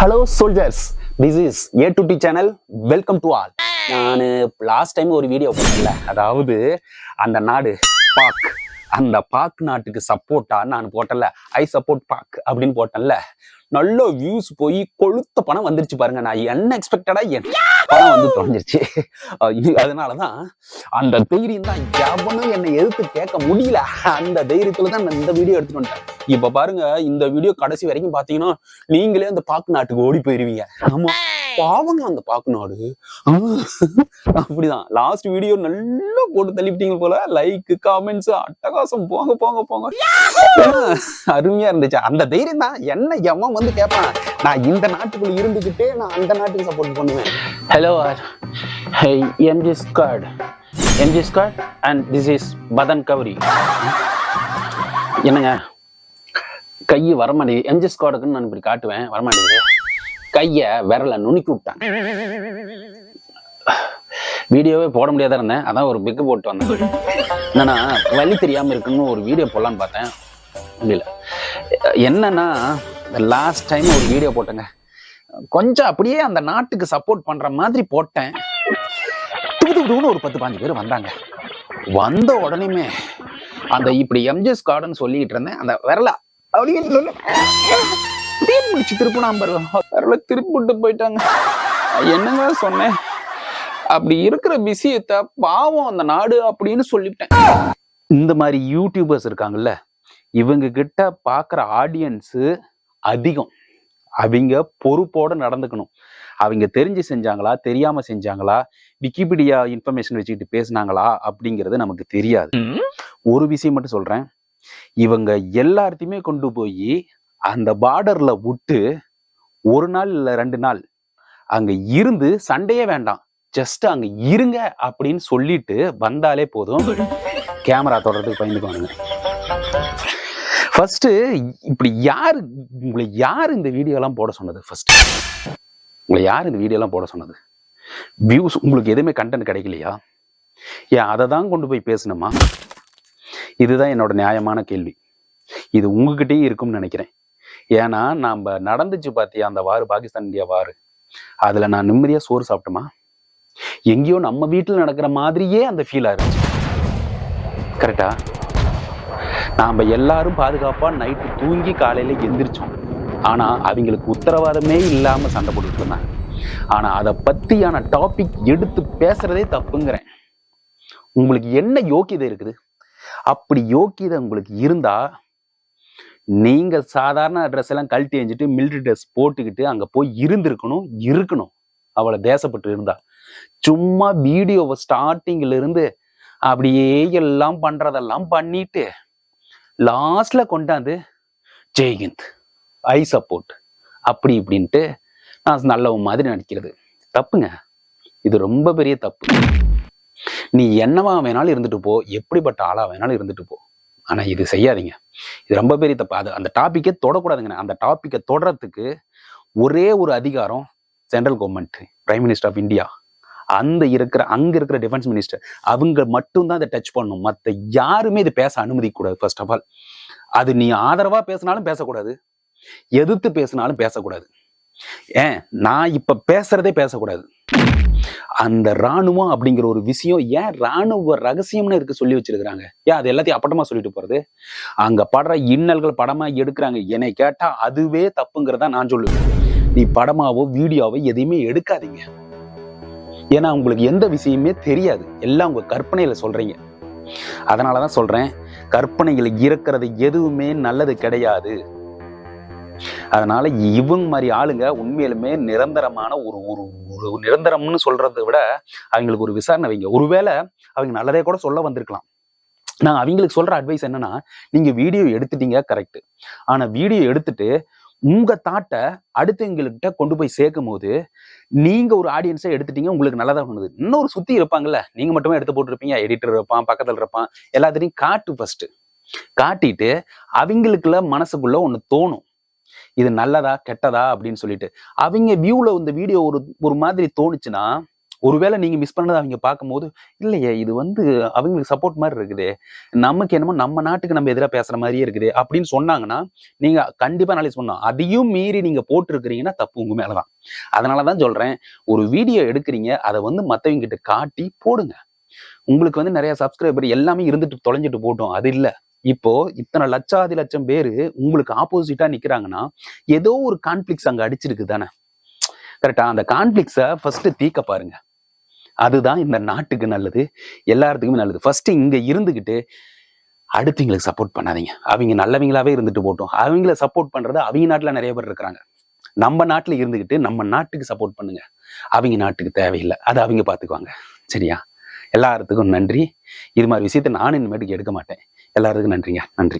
Hello soldiers this is A to D channel welcome to all நான் last time ஒரு video பண்ணல அதாவது அந்த நாடு பாக் அந்த பாக் நாட்டுக்கு சப்போர்ட்டா நான் போட்டேன்ல. ஐ சப்போர்ட் பாக் அப்படின்னு போட்டேன்ல. நல்ல வியூஸ் போய் கொழுத்த பணம் வந்துருச்சு பாருங்க. நான் என்ன என் பணம் வந்து தொலைஞ்சிருச்சு. இது அதனாலதான் அந்த தைரியம் தான் எவனும் என்னை எதிர்த்து கேட்க முடியல. அந்த தைரியத்துல தான் நான் இந்த வீடியோ எடுத்துட்டு வந்துட்டேன். இப்ப பாருங்க இந்த வீடியோ கடைசி வரைக்கும் பாத்தீங்கன்னா நீங்களே அந்த பாக்கு நாட்டுக்கு ஓடி போயிருவீங்க. ஆமா. பாவங்க அந்த பாக்குனாடு அப்படிதான். லாஸ்ட் வீடியோ நல்லா போட்டு தள்ளிவிட்டீங்க போல. லைக் காமெண்ட்ஸ் அட்டகாசம் போங்க போங்க போங்க. அருமையா இருந்துச்சு. அந்த தைரியம் தான். என்ன எவன் வந்து கேட்பான் நான் இந்த நாட்டுக்குள்ள இருந்துகிட்டே நான் அந்த நாட்டுக்கு சப்போர்ட் பண்ணுவேன். Hello hey MG Scott MG Scott and this is பதன் கவரி என்னங்க? கை வரமாட்டேங்குது. எம்ஜி ஸ்குவாடுக்குன்னு நான் இப்படி காட்டுவேன். வரமாட்டேங்குது. கையை விரல நுணுக்கி விட்டாங்க. வீடியோவே போட முடியாத இருந்தேன். அதான் ஒரு பிக்கு போட்டு வந்தேன் என்னன்னா வழி தெரியாமல் இருக்குன்னு ஒரு வீடியோ போடலான்னு பார்த்தேன். முடியல என்னன்னா லாஸ்ட் டைம் ஒரு வீடியோ போட்டேங்க. கொஞ்சம் அப்படியே அந்த நாட்டுக்கு சப்போர்ட் பண்ற மாதிரி போட்டேன். துடு துடுன்னு ஒரு பத்து பாஞ்சு பேர் வந்தாங்க. வந்த உடனேமே அந்த இப்படி எம்ஜிஎஸ் கார்டன் சொல்லிட்டு இருந்தேன். அந்த விரலா அப்படின்னு சொல்லு. அப்படியே முடிச்சு திருப்பினா பாருங்க. விரல திருப்பி விட்டு போயிட்டாங்க. என்னங்க சொன்னேன்? அப்படி இருக்கிற விஷயத்த பாவம் அந்த நாடு அப்படின்னு சொல்லிட்டேன். இந்த மாதிரி யூடியூபர்ஸ் இருக்காங்கல்ல இவங்க கிட்ட பாக்குற ஆடியன்ஸ் அதிகம். அவங்க பொறுப்போட நடந்துக்கணும். அவங்க தெரிஞ்சு செஞ்சாங்களா தெரியாம செஞ்சாங்களா விக்கிபீடியா இன்ஃபர்மேஷன் வச்சுக்கிட்டு பேசுனாங்களா அப்படிங்கிறது நமக்கு தெரியாது. ஒரு விஷயம் மட்டும் சொல்றேன். இவங்க எல்லாத்தையுமே கொண்டு போய் அந்த பார்டர்ல விட்டு ஒரு நாள் இல்லை ரெண்டு நாள் அங்க இருந்து சண்டையே வேண்டாம். ஜஸ்ட் அங்க இருங்க அப்படின்னு சொல்லிட்டு வந்தாலே போதும். கேமரா தொடர்றதுக்கு பயந்துக்குவானுங்க. ஃபர்ஸ்ட் இப்படி யார் உங்களை யார் இந்த வீடியோலாம் போட சொன்னது ஃபர்ஸ்ட் உங்களை யார் இந்த வீடியோலாம் போட சொன்னது? வியூஸ் உங்களுக்கு எதுவுமே கண்டென்ட் கிடைக்கலையா? ஏன் அதை தான் கொண்டு போய் பேசணுமா? இதுதான் என்னோட நியாயமான கேள்வி. இது உங்ககிட்டயே இருக்கும்னு நினைக்கிறேன். ஏன்னா நம்ம நடந்துச்சு பார்த்தியா அந்த வாரு பாகிஸ்தான் இந்தியா வாரு. அதில் நான் நிம்மதியாக சோறு சாப்பிட்டோமா எங்கேயோ நம்ம வீட்டில் நடக்கிற மாதிரியே அந்த ஃபீலாக இருந்துச்சு. கரெக்டா நாம் எல்லாரும் பாதுகாப்பாக நைட்டு தூங்கி காலையில் எந்திரிச்சோம். ஆனால் அவங்களுக்கு உத்தரவாதமே இல்லாமல் சண்டை போட்டுட்டு இருந்தாங்க. ஆனால் அதை பற்றியான டாபிக் எடுத்து பேசுகிறதே தப்புங்கிறேன். உங்களுக்கு என்ன யோக்கியதை இருக்குது? அப்படி யோக்கியதை உங்களுக்கு இருந்தால் நீங்கள் சாதாரண ட்ரெஸ் எல்லாம் கழட்டி எஞ்சிட்டு மிலிட்ரி ட்ரெஸ் போட்டுக்கிட்டு அங்கே போய் இருந்திருக்கணும் இருக்கணும். அவளை தேசப்பட்டு இருந்தா. சும்மா வீடியோவை ஸ்டார்டிங்ல இருந்து அப்படியே எல்லாம் பண்றதெல்லாம் பண்ணிட்டு லாஸ்ட்ல கொண்டாந்து ஜெய்ஹிந்த் ஐ சப்போர்ட் அப்படி இப்படின்ட்டு நான் நல்லவன் மாதிரி நடிக்கிறது. தப்புங்க. இது ரொம்ப பெரிய தப்பு. நீ என்னவா வேணாலும் இருந்துட்டு போ எப்படிப்பட்ட ஆளா வேணாலும் இருந்துட்டு போ. ஆனா இது செய்யாதீங்க. இது ரொம்ப பெரிய தப்பு. அது அந்த டாப்பிக்கே தொடக்கூடாதுங்க. அந்த டாப்பிக்கை தொடரத்துக்கு ஒரே ஒரு அதிகாரம் central government prime minister of India அந்த இருக்கிற அங்க இருக்கிற டிஃபென்ஸ் மினிஸ்டர் அவங்க மட்டும்தான் இதை டச் பண்ணணும். மற்ற யாருமே இது பேச அனுமதிக்கூடாது ஃபர்ஸ்ட் ஆஃப் ஆல் அது நீ ஆதரவா பேசினாலும் பேசக்கூடாது. எதிர்த்து பேசினாலும் பேசக்கூடாது. ஏன்? நான் இப்ப பேசுறதே பேசக்கூடாது. அந்த ராணுவம் அப்படிங்கிற ஒரு விஷயம் ஏன் ராணுவ ரகசியம்னு இருக்க சொல்லி வச்சிருக்கிறாங்க? ஏன் அது எல்லாத்தையும் அப்பட்டமா சொல்லிட்டு போறது? அங்க படுற இன்னல்கள் படமா எடுக்கிறாங்க. என்னை கேட்டா அதுவே தப்புங்கிறதா நான் சொல்லுவேன். நீ படமாவோ வீடியோவோ எதையுமே எடுக்காதீங்க. ஏன்னா உங்களுக்கு எந்த விஷயமே தெரியாது. எல்லாம் உங்க கற்பனையில சொல்றீங்க. அதனாலதான் சொல்றேன். கற்பனையில இருக்கிறது எதுவுமே நல்லது கிடையாது. அதனால இவங்க மாதிரி ஆளுங்க உண்மையிலுமே நிரந்தரமான ஒரு ஒரு ஒரு நிரந்தரம்னு சொல்றதை விட அவங்களுக்கு ஒரு விசாரணை வைங்க. ஒருவேளை அவங்க நல்லதே கூட சொல்ல வந்திருக்கலாம். நான் அவங்களுக்கு சொல்ற அட்வைஸ் என்னன்னா நீங்க வீடியோ எடுத்துட்டீங்க கரெக்ட் ஆனா வீடியோ எடுத்துட்டு உங்க தாட்டை அடுத்தவங்கள்கிட்ட கொண்டு போய் சேர்க்கும் போது நீங்க ஒரு ஆடியன்ஸை எடுத்துட்டீங்க உங்களுக்கு நல்லதா பண்ணுது. இன்னொரு சுத்தி இருப்பாங்கல்ல நீங்க மட்டுமே எடுத்து போட்டுருப்பீங்க எடிட்டர் இருப்பான் பக்கத்துல இருப்பான் எல்லாத்தையும் காட்டு ஃபர்ஸ்ட் காட்டிட்டு அவங்களுக்குள்ள மனசுக்குள்ள ஒன்று தோணும். இது நல்லதா கெட்டதா அப்படின்னு சொல்லிட்டு. அவங்க வியூல இந்த வீடியோ ஒரு ஒரு மாதிரி தோணுச்சுன்னா ஒருவேளை நீங்க மிஸ் பண்ணதை அவங்க பார்க்கும்போது இல்லையே இது வந்து அவங்களுக்கு சப்போர்ட் மாதிரி இருக்குது. நமக்கு என்னமோ நம்ம நாட்டுக்கு நம்ம எதிராக பேசுற மாதிரியே இருக்குது. அப்படின்னு சொன்னாங்கன்னா நீங்க கண்டிப்பா நாளைக்கு சொன்னோம் அதையும் மீறி நீங்க போட்டிருக்கிறீங்கன்னா தப்பு உங்க மேலதான் அதனாலதான் சொல்றேன் ஒரு வீடியோ எடுக்கிறீங்க அதை வந்து மத்தவங்க கிட்ட காட்டி போடுங்க. உங்களுக்கு வந்து நிறைய சப்ஸ்கிரைபர் எல்லாமே இருந்துட்டு தொலைஞ்சிட்டு போட்டோம். அது இல்ல. இப்போ இத்தனை லட்சாதி லட்சம் பேரு உங்களுக்கு ஆப்போசிட்டா நிக்கிறாங்கன்னா ஏதோ ஒரு கான்ஃபிளிக்ஸ் அங்க அடிச்சிருக்கு தானே. கரெக்டா அந்த கான்ஃபிளிக்ஸை ஃபர்ஸ்ட் தீக்க பாருங்க. அதுதான் இந்த நாட்டுக்கு நல்லது எல்லாத்துக்குமே நல்லது. ஃபர்ஸ்ட் இங்க இருந்துகிட்டு அடுத்தவங்களுக்கு சப்போர்ட் பண்ணாதீங்க. அவங்க நல்லவங்களாவே இருந்துட்டு போட்டோம் அவங்கள சப்போர்ட் பண்றது அவங்க நாட்டுல நிறைய பேர் இருக்கிறாங்க. நம்ம நாட்டுல இருந்துகிட்டு நம்ம நாட்டுக்கு சப்போர்ட் பண்ணுங்க. அவங்க நாட்டுக்கு தேவையில்லை. அதை அவங்க பாத்துக்குவாங்க சரியா? எல்லாத்துக்கும் நன்றி. இது மாதிரி விஷயத்த நானும் இனிமேட்டுக்கு எடுக்க மாட்டேன். எல்லாருக்கும் நன்றிங்க. நன்றி.